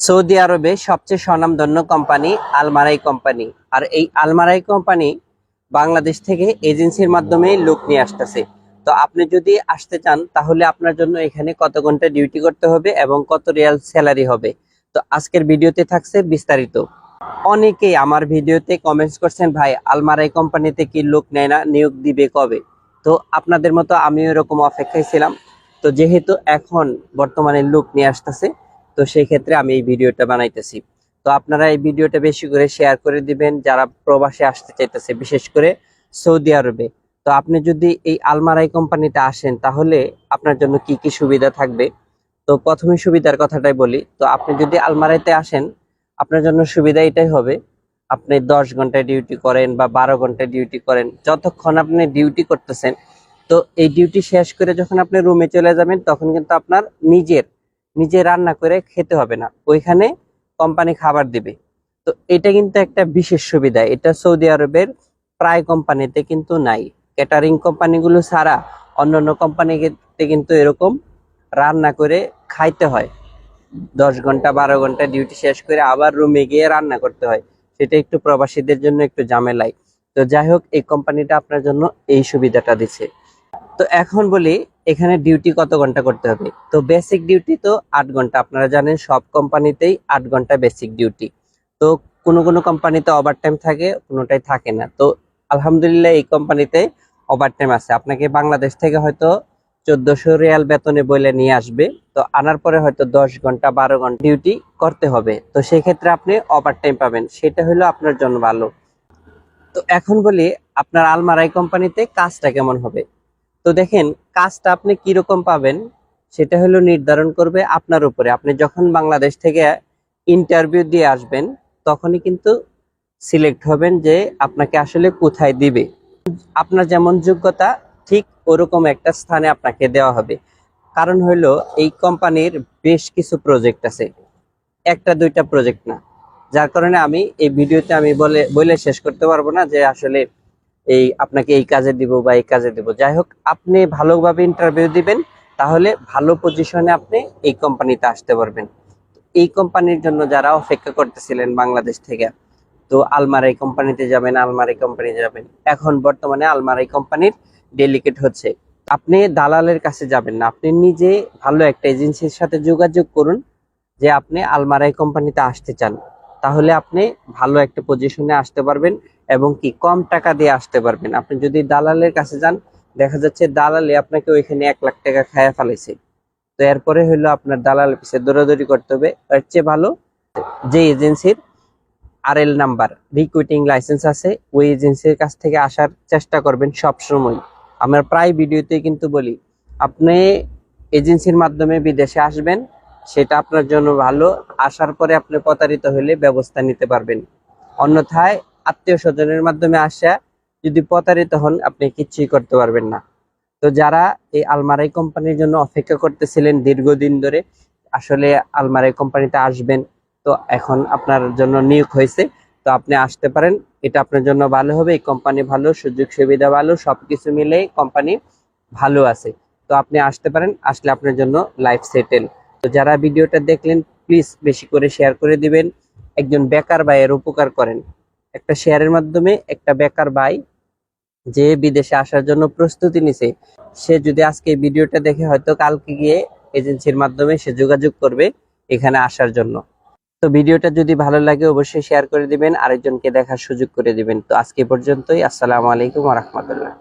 Saudi আরবে সবচেয়ে স্বনামধন্য কোম্পানি আলমারাই কোম্পানি। আর এই আলমারাই কোম্পানি বাংলাদেশ থেকে এজেন্সির মাধ্যমে লোক নিয়ে আসতেছে। তো আপনি যদি আসতে চান, তাহলে আপনার জন্য এখানে কত ঘণ্টা ডিউটি করতে হবে এবং কত রিয়াল স্যালারি হবে। তো আজকের ভিডিওতে থাকছে বিস্তারিত। অনেকেই আমার ভিডিওতে কমেন্টস করছেন, ভাই, আলমারাই কোম্পানিতে কি লোক নেয় না? নিয়োগ দিবে কবে? তো আপনাদের মতো আমিও এরকম অপেক্ষায় ছিলাম। তো যেহেতু এখন বর্তমানে লোক নিয়ে আসতেছে তো সেই ক্ষেত্রে আমি এই ভিডিওটা বানাইতেছি। তো আপনারা এই ভিডিওটা বেশি করে শেয়ার করে দিবেন, যারা প্রবাসে আসতে চাইতেছে, বিশেষ করে সৌদি আরবে। তো আপনি যদি এই আলমারাই কোম্পানিতে আসেন, তাহলে আপনার জন্য কি কি সুবিধা থাকবে? তো প্রথমে সুবিধার কথাটাই বলি, তো আপনি যদি আলমারাইতে আসেন, আপনার জন্য সুবিধা এটাই হবে, আপনি দশ ঘন্টায় ডিউটি করেন বা বারো ঘন্টায় ডিউটি করেন, যতক্ষণ আপনি ডিউটি করতেছেন, তো এই ডিউটি শেষ করে যখন আপনি রুমে চলে যাবেন, তখন কিন্তু আপনার নিজের নিজে রান্না করে খেতে হবে না। ওইখানে কোম্পানি খাবার দিবে। তো এটা কিন্তু একটা বিশেষ সুবিধা। এটা সৌদি আরবের প্রায় কোম্পানিতে কিন্তু নাই। ক্যাটারিং কোম্পানিগুলো ছাড়া অন্যান্য কোম্পানিতে কিন্তু এরকম রান্না করে খাইতে হয়। দশ ঘণ্টা, বারো ঘণ্টা ডিউটি শেষ করে আবার রুমে গিয়ে রান্না করতে হয়। সেটা একটু প্রবাসীদের জন্য একটু ঝামেলাই তো যাই হোক, এই কোম্পানিটা আপনার জন্য এই সুবিধাটা দিচ্ছে তো এখন বলি, এখানে ডিউটি কত ঘণ্টা করতে হবে? তো বেসিক ডিউটি তো আট ঘণ্টা। আপনারা জানেন সব কোম্পানিতেই আট ঘণ্টা বেসিক ডিউটি তো কোনো কোনো কোম্পানিতে ওভার টাইম থাকে, কোনোটাই থাকে না। তো আলহামদুলিল্লাহ এই কোম্পানিতে ওভার টাইম আছে। আপনাকে বাংলাদেশ থেকে হয়তো চোদ্দশো রিয়াল বেতনে বলে নিয়ে আসবে। তো আনার পরে হয়তো দশ ঘণ্টা, বারো ঘণ্টা ডিউটি করতে হবে। তো সেক্ষেত্রে আপনি ওভার টাইম পাবেন। সেটা হলো আপনার জন্য ভালো। তো এখন বলি, আপনার আলমারাই কোম্পানিতে কাজটা কেমন হবে? তো দেখেন, কাজটা আপনি কীরকম পাবেন সেটা হলো নির্ধারণ করবে আপনার উপরে। আপনি যখন বাংলাদেশ থেকে ইন্টারভিউ দিয়ে আসবেন, তখনই কিন্তু সিলেক্ট হবেন যে আপনাকে আসলে কোথায় দিবে। আপনার যেমন যোগ্যতা, ঠিক ওরকম একটা স্থানে আপনাকে দেওয়া হবে। কারণ হলো, এই কোম্পানির বেশ কিছু প্রজেক্ট আছে। একটা, দুইটা প্রজেক্ট না। যার কারণে আমি এই ভিডিওতে আমি বলে বলে শেষ করতে পারব না যে আসলে এই আপনাকে এই কাজে দিব বা এই কাজে দিব। যাই হোক আপনি ভালোভাবে ইন্টারভিউ দিবেন, তাহলে ভালো পজিশনে আপনি এই কোম্পানিতে আসতে পারবেন। এই কোম্পানির জন্য যারা অপেক্ষা করতেছিলেন বাংলাদেশ থেকে, তো আলমারাই কোম্পানিতে যাবেন আলমারাই কোম্পানিতে যাবেন। এখন বর্তমানে আলমারাই কোম্পানির ডেলিকেট হচ্ছে। আপনি দালালের কাছে যাবেন না, আপনি নিজে ভালো একটা এজেন্সির সাথে যোগাযোগ করুন যে আপনি আলমারাই কোম্পানিতে আসতে চান। তাহলে আপনি ভালো একটা পজিশনে আসতে পারবেন এবং কি কম টাকা দিয়ে আসতে পারবেন। আপনি যদি দালালের কাছে যান, দেখা যাচ্ছে দালালে আপনাকে ওইখানে এক লাখ টাকা খায়া ফেলাইছে। তো এরপরে হলো আপনার দালাল পিছিয়ে দৌড়াদৌড়ি করতে হবে। এর চেয়ে ভালো যে এজেন্সির আর এল নাম্বার রিকুইটিং লাইসেন্স আছে, ওই এজেন্সির কাছ থেকে আসার চেষ্টা করবেন সব সময় আমরা প্রায় ভিডিওতে কিন্তু বলি, আপনি এজেন্সির মাধ্যমে বিদেশে আসবেন সেটা আপনার জন্য ভালো। আসার পরে আপনি প্রতারিত হলে ব্যবস্থা নিতে পারবেন। অন্যথায় আত্মীয় স্বজনের মাধ্যমে আসা, যদি প্রতারিত হন, আপনি কিচ্ছুই করতে পারবেন না। তো যারা এই আলমারাই কোম্পানির জন্য অপেক্ষা করতেছিলেন দীর্ঘদিন ধরে, আসলে আলমারাই কোম্পানিতে আসবেন, তো এখন আপনার জন্য নিয়োগ হয়েছে। তো আপনি আসতে পারেন, এটা আপনার জন্য ভালো হবে, এই কোম্পানি ভালো, সুযোগ সুবিধা ভালো, সবকিছু মিলে কোম্পানি ভালো আছে। তো আপনি আসতে পারেন, আসলে আপনার জন্য লাইফ সেটেল তো যারা ভিডিওটা দেখলেন প্লিজ বেশি করে শেয়ার করে দিবেন। একজন বেকার ভাইয়ের উপকার করেন। একটা শেয়ারের মাধ্যমে একটা বেকার ভাই যে বিদেশে আসার জন্য প্রস্তুতি নিছে, সে যদি আজকে ভিডিওটা দেখে হয়তো কালকে গিয়ে এজেন্সির মাধ্যমে সে যোগাযোগ করবে এখানে আসার জন্য। তো ভিডিওটা যদি ভালো লাগে অবশ্যই শেয়ার করে দিবেন, আরেকজনকে দেখার সুযোগ করে দিবেন। তো আজকে পর্যন্তই, আসসালামু আলাইকুম রহমতুল্লাহ।